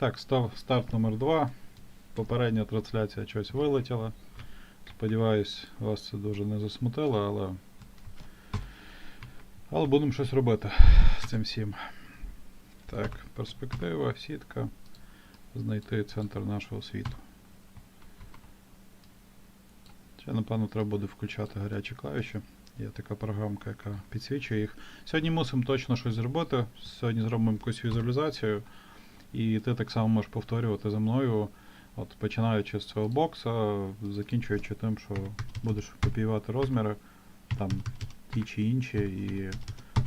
Так, став старт номер 2. Попередня трансляція щось вилетіла. Сподіваюсь, вас це дуже не засмутило, але. Але будемо щось робити з цим всім. Так, перспектива, сітка. Знайти центр нашого світу. Ще, напевно, треба буде включати гарячі клавіші. Є така програмка, яка підсвічує їх. Сьогодні мусимо точно щось зробити. Сьогодні зробимо якусь візуалізацію. І ти так само можеш повторювати за мною, от починаючи з цього бокса, закінчуючи тим, що будеш копіювати розміри, там ті чи інші, і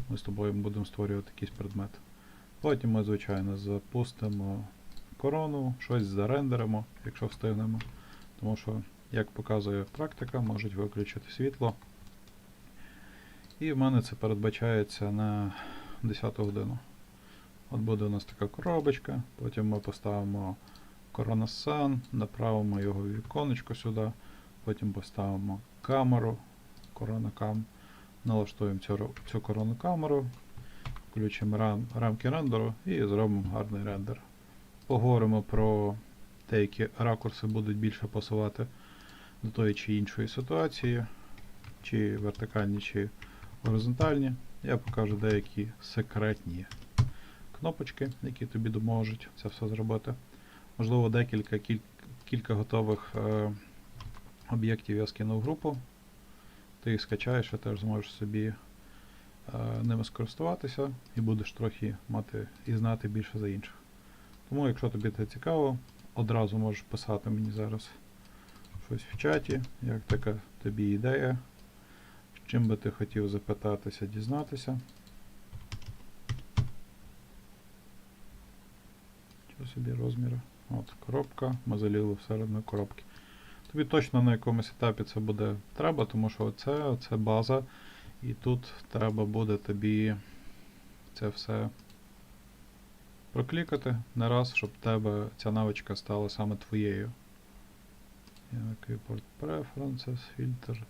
ми з тобою будемо створювати якийсь предмет. Потім ми, звичайно, запустимо корону, щось зарендеримо, якщо встигнемо. Тому що, як показує практика, можуть виключити світло. І в мене це передбачається на 10 годину. От буде у нас така коробочка, потім ми поставимо Sun, направимо його в віконечко сюди, потім поставимо камеру, Cam, налаштуємо цю, цю корону камеру, включимо рам, рамки рендеру і зробимо гарний рендер. Поговоримо про те, які ракурси будуть більше пасувати до тої чи іншої ситуації, чи вертикальні, чи горизонтальні. Я покажу деякі секретні кнопочки, які тобі допоможуть це все зробити. Можливо, декілька кіль- кілька готових е, об'єктів я скину в групу. Ти їх скачаєш і теж зможеш собі е, ними скористуватися і будеш трохи мати і знати більше за інших. Тому, якщо тобі це цікаво, одразу можеш писати мені зараз щось в чаті, як така тобі ідея, з чим би ти хотів запитатися, дізнатися. Що собі розміри? От, коробка, ми залізли всередину коробки. Тобі точно на якомусь етапі це буде треба, тому що це, це база, і тут треба буде тобі це все проклікати не раз, щоб тебе ця навичка стала саме твоєю. Import Preferences, Filter,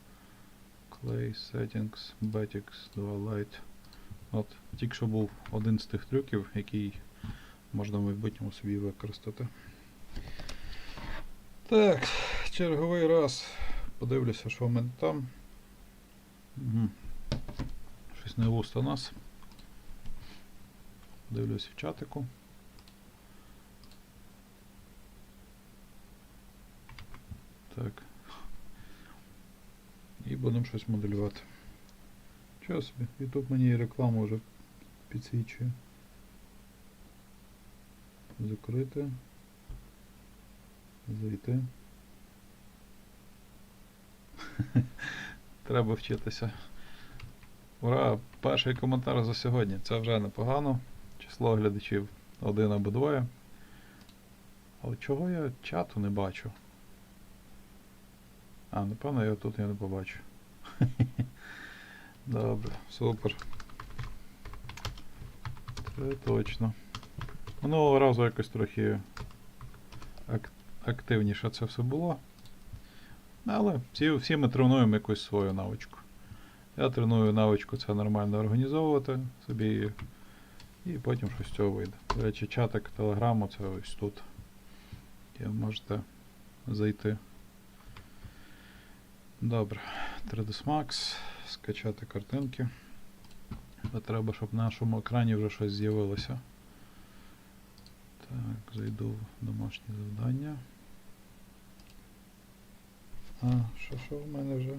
Clay Settings, Betix, Dual Light. От, тільки що був один з тих трюків, який можна в майбутньому собі використати. Так, черговий раз подивлюся, що в мене там. Угу. Щось не густо нас. Дивлюсь в чатику. Так. І будемо щось моделювати. Чого собі? YouTube мені рекламу вже підсвічує. Закрити. Зайти. Треба вчитися. Ура! Перший коментар за сьогодні. Це вже непогано. Число глядачів один або двоє. Але чого я чату не бачу? А, напевно, я тут я не побачу. Добре, супер. Це точно. Минулого разу якось трохи ак- активніше це все було. Але всі, всі ми тренуємо якусь свою навичку. Я треную навичку це нормально організовувати собі і потім щось з цього вийде. До речі, чатик телеграму це ось тут. І можете зайти. Добре. 3ds Max, скачати картинки. Треба, щоб на нашому екрані вже щось з'явилося. Зайду в домашні завдання. А, що що в мене вже?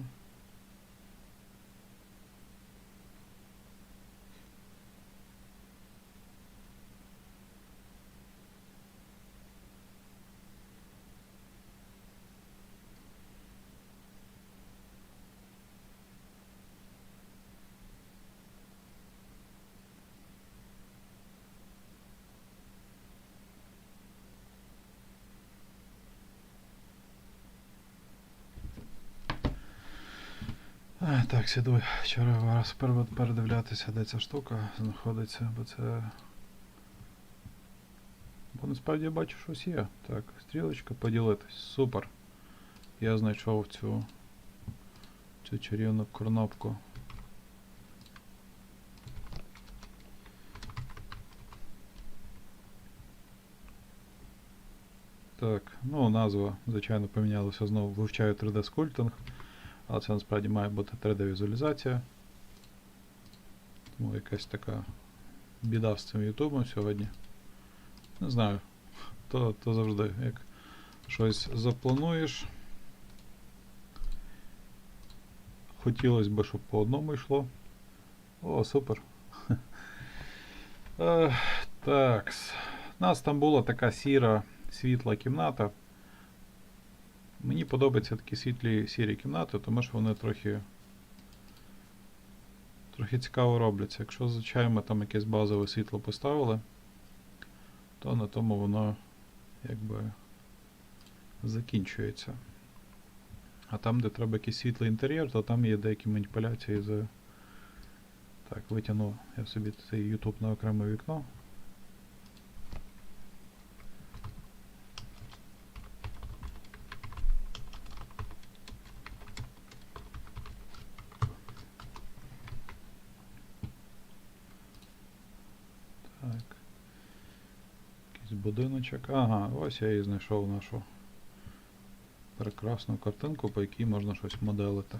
А, так, сіду вчора раз передивлятися, де ця штука знаходиться, бо це. Бо насправді я бачу, щось є. Так, стрілочка поділитись. Супер. Я знайшов цю, цю чарівну кнопку. Так, ну назва, звичайно, помінялася знову. Вивчаю 3D скульптинг, але це насправді має бути 3D-візуалізація. Тому якась така біда з цим Ютубом сьогодні. Не знаю. То, то завжди, як щось заплануєш. Хотілося б, щоб по одному йшло. О, супер. Е, Так. У нас там була така сіра світла кімната. Мені подобаються такі світлі сірі кімнати, тому що вони трохи. Трохи цікаво робляться. Якщо, звичайно, там якесь базове світло поставили, то на тому воно якби закінчується. А там, де треба якийсь світлий інтер'єр, то там є деякі маніпуляції з. Так, витягну я собі цей YouTube на окреме вікно. Так. Якийсь будиночок. Ага, ось я і знайшов нашу прекрасну картинку, по якій можна щось моделити.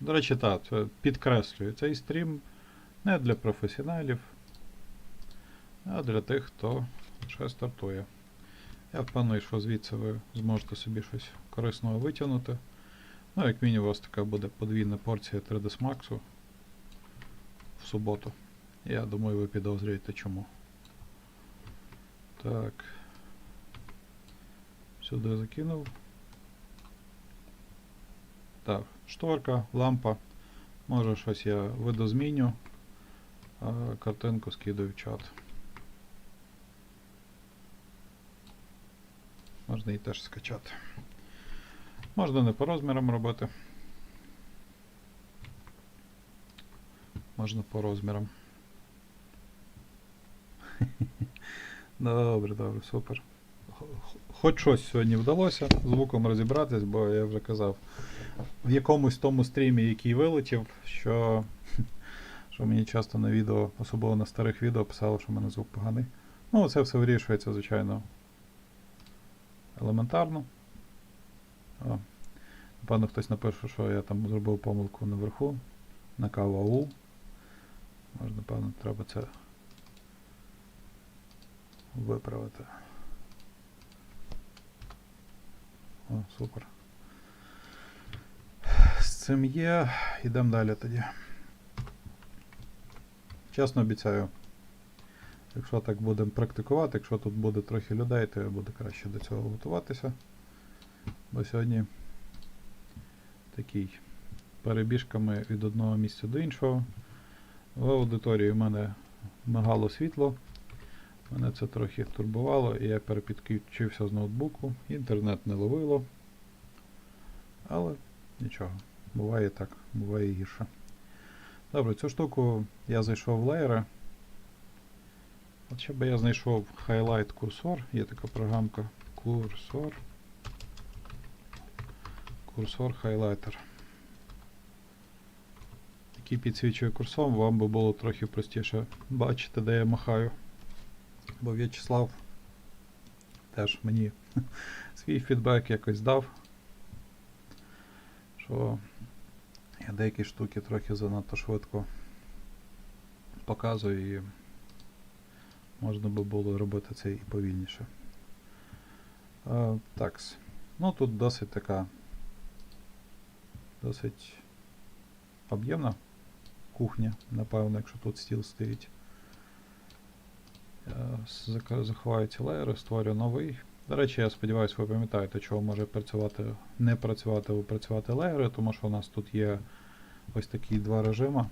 До речі, так, підкреслюю. Цей стрім не для професіоналів, а для тих, хто ще стартує. Я впевнений, що звідси ви зможете собі щось корисного витягнути. Ну, як мінімум, у вас така буде подвійна порція 3ds Max в суботу. Я думаю, ви підозрюєте чому. Так. Сюди закинув. Так, шторка, лампа. Може щось я видозміню, а картинку скидаю в чат. Можна її теж скачати. Можна не по розмірам робити. Можна по розмірам. Добре, добре, супер. Хоч щось сьогодні вдалося звуком розібратись, бо я вже казав в якомусь тому стрімі, який вилетів, що, що мені часто на відео, особливо на старих відео, писало, що в мене звук поганий. Ну, це все вирішується, звичайно, елементарно. О, напевно, хтось напише, що я там зробив помилку наверху, на каву. Може, напевно, треба це виправити. О, супер. З цим є. Йдемо далі тоді. Чесно обіцяю. Якщо так будемо практикувати, якщо тут буде трохи людей, то буде краще до цього готуватися. Бо сьогодні такий перебіжками від одного місця до іншого. В аудиторії в мене мигало світло. Мене це трохи турбувало, і я перепідключився з ноутбуку. Інтернет не ловило. Але нічого. Буває так, буває гірше. Добре, цю штуку я зайшов в леєри. От ще би я знайшов Highlight курсор. Є така програмка курсор. Курсор Highlighter. Який підсвічує курсором, вам би було трохи простіше бачити, де я махаю. Бо В'ячеслав теж мені свій фідбек якось дав, що я деякі штуки трохи занадто швидко показую і можна би було робити це і повільніше. А, такс. Ну тут досить така досить об'ємна кухня, напевно, якщо тут стіл стоїть. Заховаю ці леєри, створю новий. До речі, я сподіваюся, ви пам'ятаєте, чого може працювати, не працювати або працювати леєри, тому що у нас тут є ось такі два режими.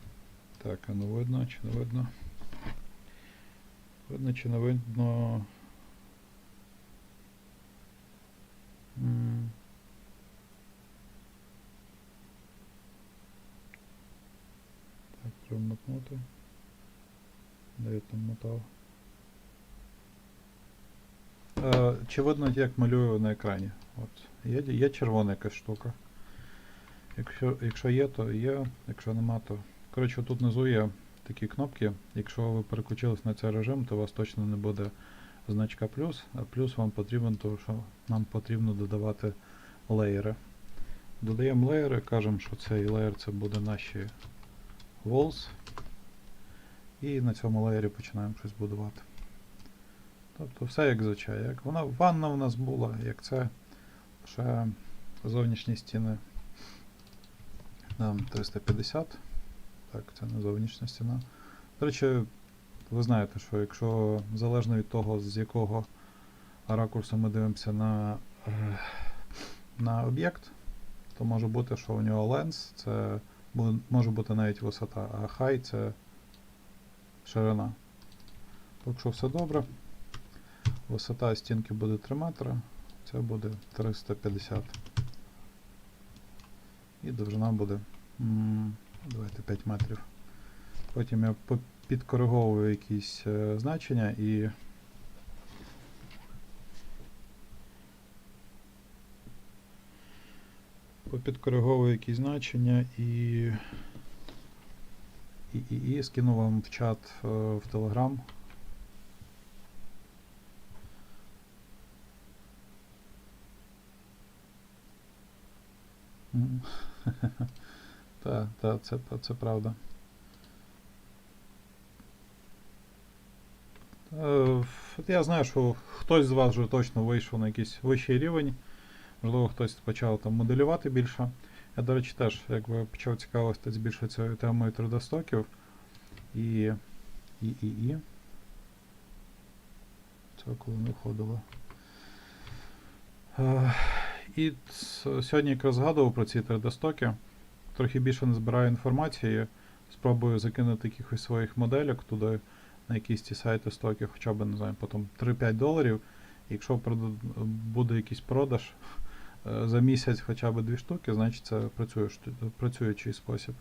Так, а ну видно чи не видно? Видно чи не видно. Так, треба мотнути. Де я там мотав? Е, чи видно, як малюю на екрані? От. Є, є червона якась штука. Якщо, якщо є, то є, якщо нема, то. Коротше, тут внизу є такі кнопки. Якщо ви переключились на цей режим, то у вас точно не буде значка плюс, а плюс вам потрібен, тому що нам потрібно додавати леєри. Додаємо леєри, кажемо, що цей леєр це буде наші walls. І на цьому леєрі починаємо щось будувати. Тобто все як звичай. Як вона ванна у нас була, як це ще зовнішні стіни. Нам 350. Так, це не зовнішня стіна. До речі, ви знаєте, що якщо залежно від того, з якого ракурсу ми дивимося на, на об'єкт, то може бути, що у нього ленс, це може бути навіть висота, а хай це ширина. Якщо все добре, висота стінки буде 3 метри, це буде 350. І довжина буде, давайте 5 метрів. Потім я підкориговую якісь е, значення і попідкориговую якісь значення і, і, і, і скину вам в чат е, в Telegram. М. Та, це, та, це правда. Я знаю, що хтось з вас вже точно вийшов на якийсь вищий рівень. Можливо, хтось почав там моделювати більше. Я, до речі, теж якби почав цікавитися більше цією темою 3D-стоків. І. І, і, і. Це коли не входило. І сьогодні якраз згадував про ці 3D-стоки. Трохи більше не збираю інформації. Спробую закинути якихось своїх модельок туди на якісь ці сайти стоки, хоча б, не знаю, потім 3-5 доларів. Якщо буде якийсь продаж е, за місяць хоча б дві штуки, значить це працюючий спосіб.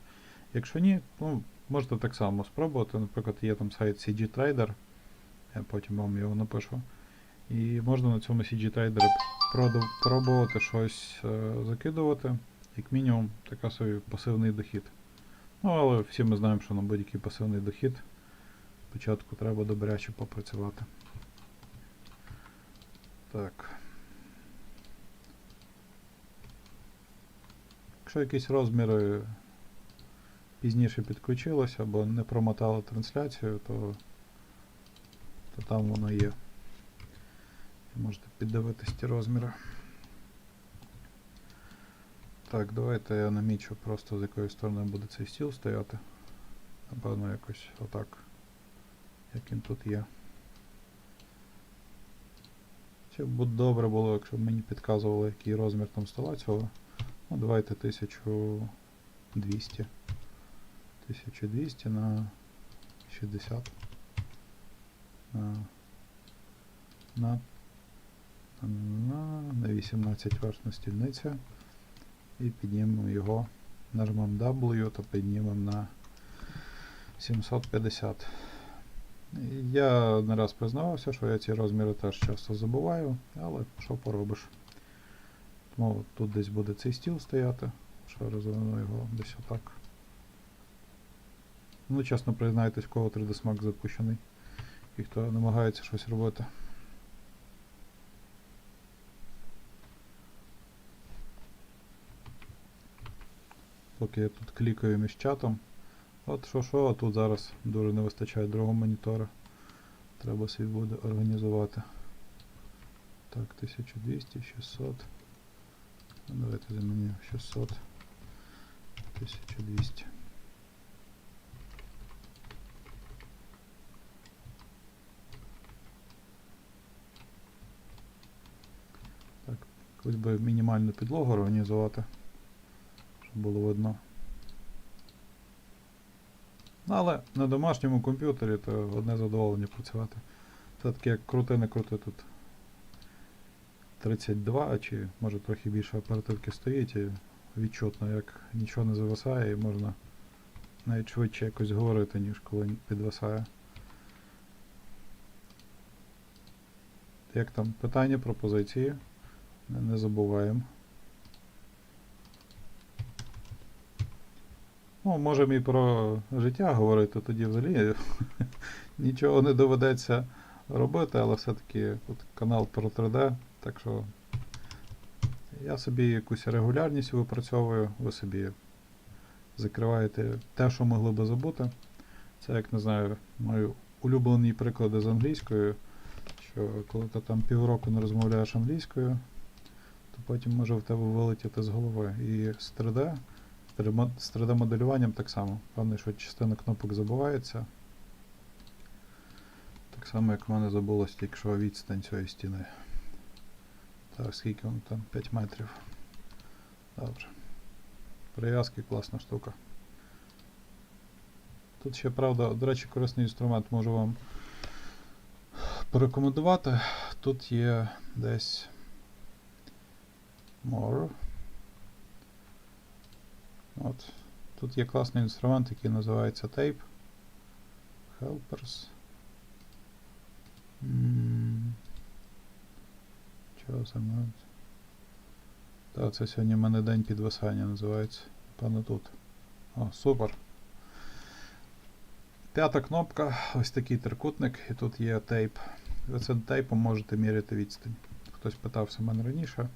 Якщо ні, ну, можете так само спробувати. Наприклад, є там сайт CG Trader, я потім вам його напишу. І можна на цьому CG Trader пробувати щось е, закидувати. Як мінімум, така собі пасивний дохід. Ну, але всі ми знаємо, що на будь-який пасивний дохід спочатку треба добряче попрацювати. Так. Якщо якісь розміри пізніше підключилося або не промотали трансляцію, то, то там воно є. Можете піддивитись ті розміри. Так, давайте я намічу просто з якої сторони буде цей стіл стояти. Напевно, якось отак. Як він тут є. Чи б добре було, якщо б мені підказували, який розмір там стола цього. Ну, давайте 1200. 1200 на 60. На, на, на, на 18 верхня стільниця. І піднімемо його, нажмемо W, то піднімемо на 750. Я не раз признавався, що я ці розміри теж часто забуваю, але що поробиш. Тому тут десь буде цей стіл стояти, що розвину його десь отак. Ну, чесно признайтесь, в кого 3D Max запущений і хто намагається щось робити. Поки я тут клікаю між чатом. От що що, а тут зараз дуже не вистачає другого монітора. Треба свій буде організувати. Так, 1200, 600. Ну, Давайте заміню 600. 1200. Так, якусь би мінімальну підлогу організувати, щоб було видно. Ну, але на домашньому комп'ютері то одне задоволення працювати. Це таке як крути, не крути тут 32 чи може трохи більше оперативки стоїть і відчутно, як нічого не зависає і можна навіть швидше якось говорити, ніж коли підвисає. Як там питання, пропозиції? Не, забуваємо. Ну, можемо і про життя говорити, тоді взагалі нічого не доведеться робити, але все-таки канал про 3D, так що я собі якусь регулярність випрацьовую, ви собі закриваєте те, що могли би забути. Це, як не знаю, мої улюблені приклади з англійською, що коли ти там півроку не розмовляєш англійською, то потім може в тебе вилетіти з голови. І з 3D, з 3D з 3D-моделюванням так само. Певне, що частина кнопок забувається. Так само, як в мене забулось тільки що відстань цієї стіни. Так, скільки воно там? 5 метрів. Добре. Прив'язки класна штука. Тут ще, правда, до речі, корисний інструмент можу вам порекомендувати. Тут є десь More. От. Тут є класний інструмент, який називається Tape. Helpers. Чого саме? Так, це сьогодні в мене день підвисання називається. Певно тут. О, супер. П'ята кнопка, ось такий трикутник, і тут є тейп. Ви цим тейпом можете міряти відстань. Хтось питався в мене раніше.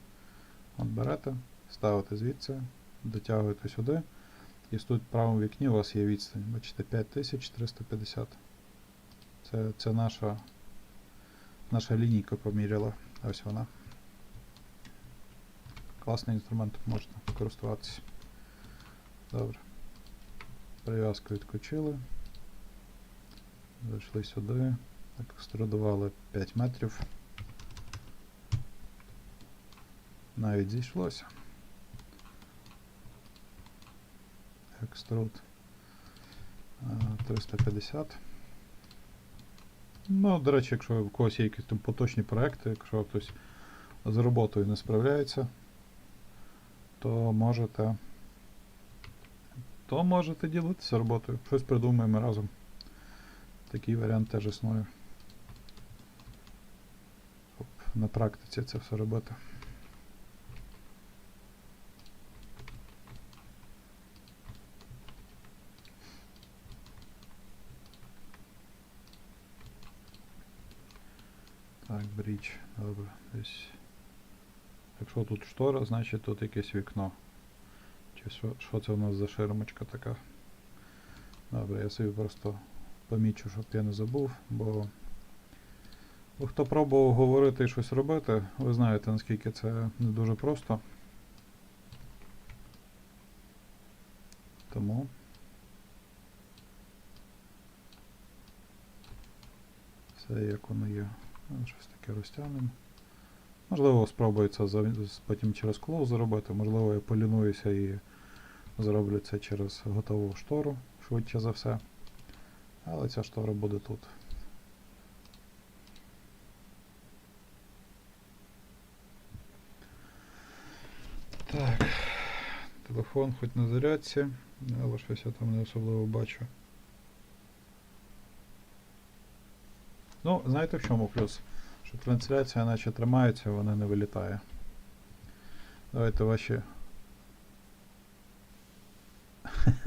От берете, ставите звідси, дотягуєте сюди. І тут в правому вікні у вас є відстань. Бачите, 5350. Це, це наша, наша лінійка поміряла. Ось вона. Класний інструмент, можна користуватися. Добре. Прив'язку відключили. Зайшли сюди. Екструдували 5 метрів. Навіть зійшлося. Екструд е, 350. Ну, до речі, якщо у когось є якісь там поточні проекти, якщо хтось з роботою не справляється, то можете то можете ділитися роботою. Щось придумаємо разом. Такий варіант теж існує. На практиці це все робити. Так, бріч, добре, десь. Якщо тут штора, значить тут якесь вікно. Чи що, що це у нас за ширмочка така? Добре, я собі просто помічу, щоб я не забув, бо бо хто пробував говорити і щось робити, ви знаєте, наскільки це не дуже просто. Тому. Це як воно є. Ну, Щось таке розтягнемо. Можливо, спробується потім через клоу зробити, можливо, я полінуюся і зроблю це через готову штору, швидше за все. Але ця штора буде тут. Так. Телефон хоч на зарядці, але щось я там не особливо бачу. Ну, знаєте в чому плюс? Що трансляція наче тримається, вона не вилітає. Давайте ваші.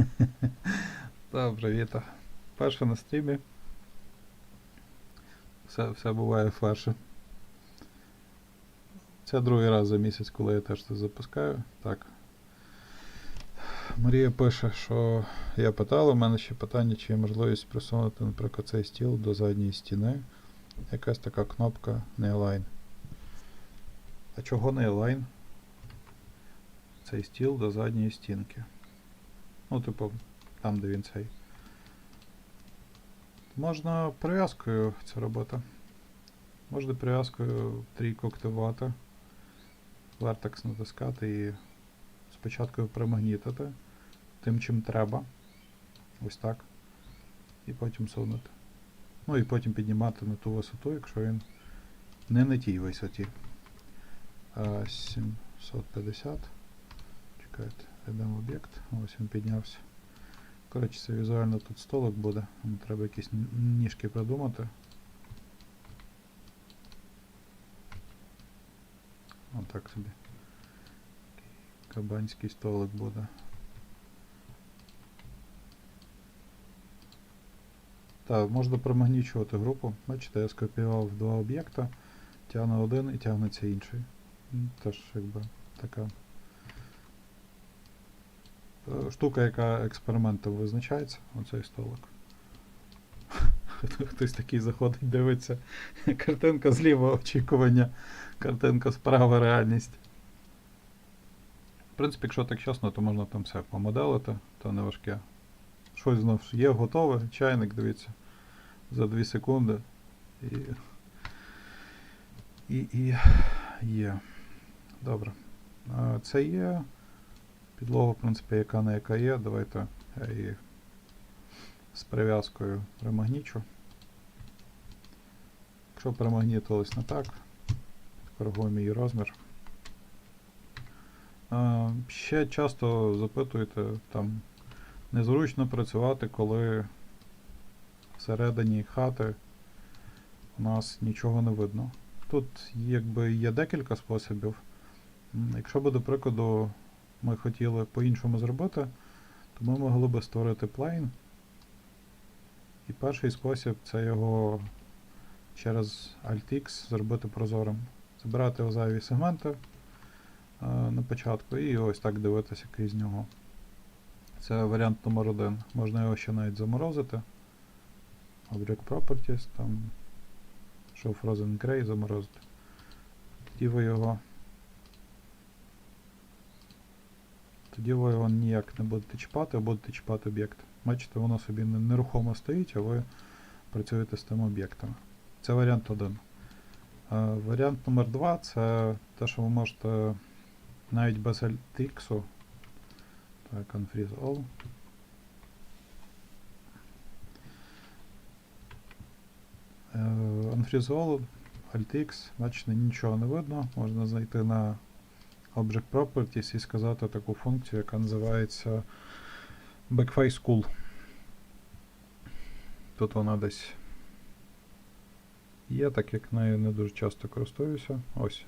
Добре, Віта. Перше на стрімі. Все, все буває вперше. Це другий раз за місяць, коли я теж це запускаю. Так. Марія пише, що я питала, у мене ще питання, чи є можливість присунути, наприклад, цей стіл до задньої стіни. Якась така кнопка не. А чого не? Цей стіл до задньої стінки. Ну, типу, там, де він цей. Можна прив'язкою це робити. Можна прив'язкою трійку активувати. Вертекс натискати і спочатку примагнітити тим, чим треба. Ось так. І потім сунути. Ну і потім піднімати на ту висоту, якщо він не на тій висоті. 750. Чекайте, йдемо в об'єкт. Ось він піднявся. Коротше, це візуально тут столик буде. Треба якісь ніжки придумати. Отак собі. Кабанський столик буде. Так, можна примагнічувати групу. Бачите, я скопіював два об'єкта, тягне один і тягнеться інший. Теж якби така е, штука, яка експериментом визначається, оцей столик. Хтось такий заходить, дивиться. Картинка зліва очікування, картинка справа реальність. В принципі, якщо так чесно, то можна там все помоделити, то не важке. Щось знов є готове, чайник, дивіться, за 2 секунди. І, і, і є. Добре. Це є. Підлога, в принципі, яка не яка є. Давайте я її з прив'язкою примагнічу. Якщо примагнітилось не так, коригуємо її розмір. Ще часто запитуєте, там незручно працювати, коли всередині хати у нас нічого не видно. Тут якби є декілька способів. Якщо би, до прикладу, ми хотіли по-іншому зробити, то ми могли би створити плейн. І перший спосіб це його через Alt-X зробити прозорим. Забирати його зайві сегменти е, на початку і ось так дивитися крізь нього. Це варіант номер один. Можна його ще навіть заморозити. Object Properties, там Show Frozen Gray заморозити. Тоді ви його. Тоді ви його ніяк не будете чіпати, а будете чіпати об'єкт. Бачите, воно собі нерухомо стоїть, а ви працюєте з тим об'єктом. Це варіант один. Е, Варіант номер два це те, що ви можете навіть без LTX. Так, unfreeze all. Е, Unfreeze all, AltX, бачите, нічого не видно. Можна зайти на Object Properties і сказати таку функцію, яка називається Backface Cool. Тут вона десь є, так як нею не дуже часто користуюся. Ось.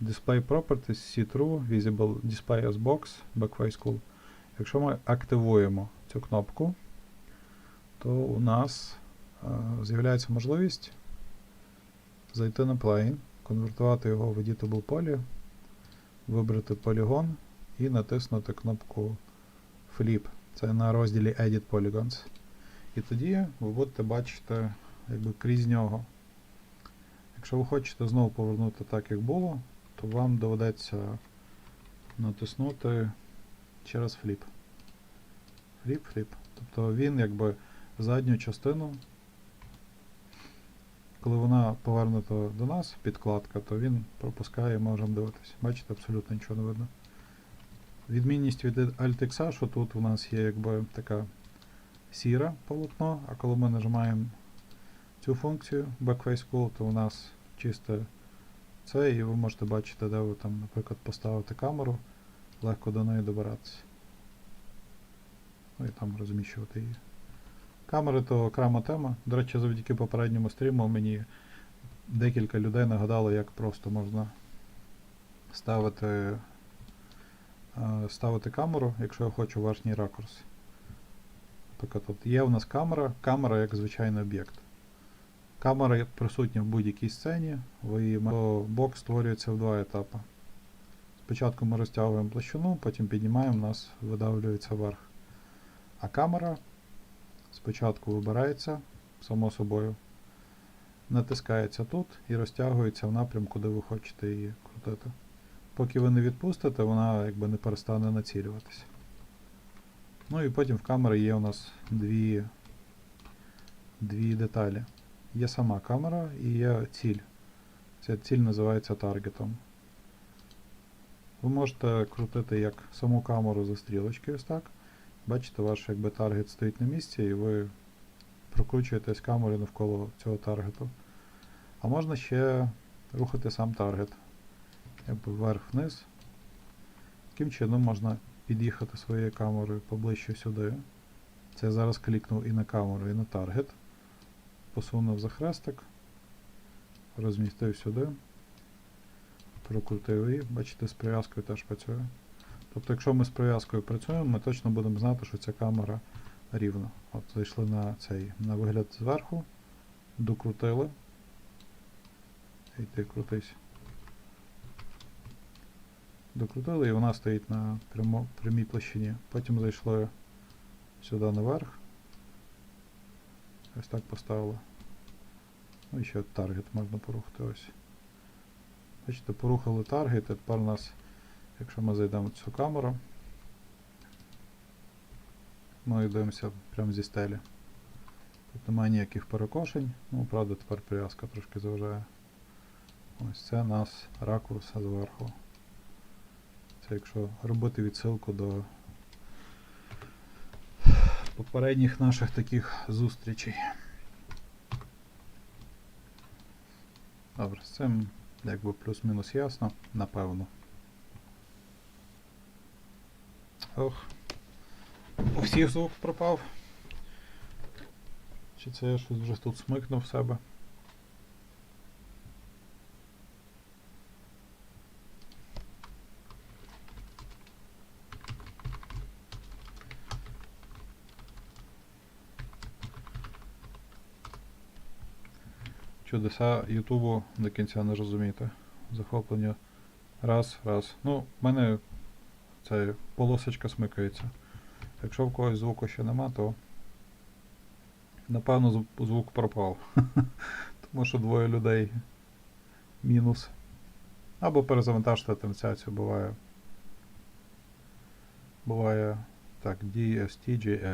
Display Properties, See True, Visible Display as Box, Backface Cool. Якщо ми активуємо цю кнопку, то у нас а, з'являється можливість зайти на plane, конвертувати його в Editable Poly, вибрати полігон і натиснути кнопку Flip. Це на розділі Edit Polygons. І тоді ви будете бачити якби крізь нього. Якщо ви хочете знову повернути так, як було, то вам доведеться натиснути через. Flip, Flip. Тобто він якби задню частину, коли вона повернута до нас, підкладка, то він пропускає і можемо дивитися. Бачите, абсолютно нічого не видно. Відмінність від Alt-X, що тут у нас є якби така сіре полотно, а коли ми нажимаємо цю функцію Backface Cool, то у нас чисте це, і ви можете бачити, де ви там, наприклад, поставите камеру, легко до неї добиратися. Ну і там розміщувати її. Камери то окрема тема. До речі, завдяки попередньому стріму мені декілька людей нагадало, як просто можна ставити, е, ставити камеру, якщо я хочу верхній ракурс. Наприклад, от є у нас камера, камера як звичайний об'єкт. Камера присутня в будь-якій сцені, бок створюється в два етапи. Спочатку ми розтягуємо площину, потім піднімаємо, нас видавлюється вверх. А камера спочатку вибирається, само собою, натискається тут і розтягується в напрямку, де ви хочете її крутити. Поки ви не відпустите, вона якби не перестане націлюватися. Ну і потім в камери є у нас дві, дві деталі. Є сама камера і є ціль. Ця ціль називається таргетом. Ви можете крутити як саму камеру за стрілочки ось так. Бачите, ваш якби таргет стоїть на місці і ви прокручуєтесь камерою навколо цього таргету. А можна ще рухати сам таргет. Якби вверх-вниз. Таким чином можна під'їхати своєю камерою поближче сюди. Це я зараз клікнув і на камеру, і на таргет. Посунув за хрестик, розмістив сюди, прокрутив і, бачите, з прив'язкою теж працює. Тобто, якщо ми з прив'язкою працюємо, ми точно будемо знати, що ця камера рівно. От зайшли на цей на вигляд зверху, докрутили. І ти крутись. Докрутили і вона стоїть на прямо, прямій площині. Потім зайшли сюди наверх. Ось так поставили. Ну і ще таргет можна порухати ось. Бачите, порухали таргет, і тепер у нас, якщо ми зайдемо в цю камеру, ми дивимося прямо зі стелі. Тут немає ніяких перекошень, ну правда тепер прив'язка трошки заважає. Ось це у нас ракурс зверху. Це якщо робити відсилку до попередніх наших таких зустрічей. Добре, з цим якби плюс-мінус ясно, напевно. Ох. У всіх звук пропав. Чи це я щось вже тут смикнув в себе? Чудеса Ютубу до кінця не розумієте. Захоплення. Раз, раз. Ну, в мене це полосочка смикається. Якщо в когось звуку ще нема, то напевно звук пропав. Тому що двоє людей мінус. Або перезавантажте трансляцію, буває. Буває так, DSTGR.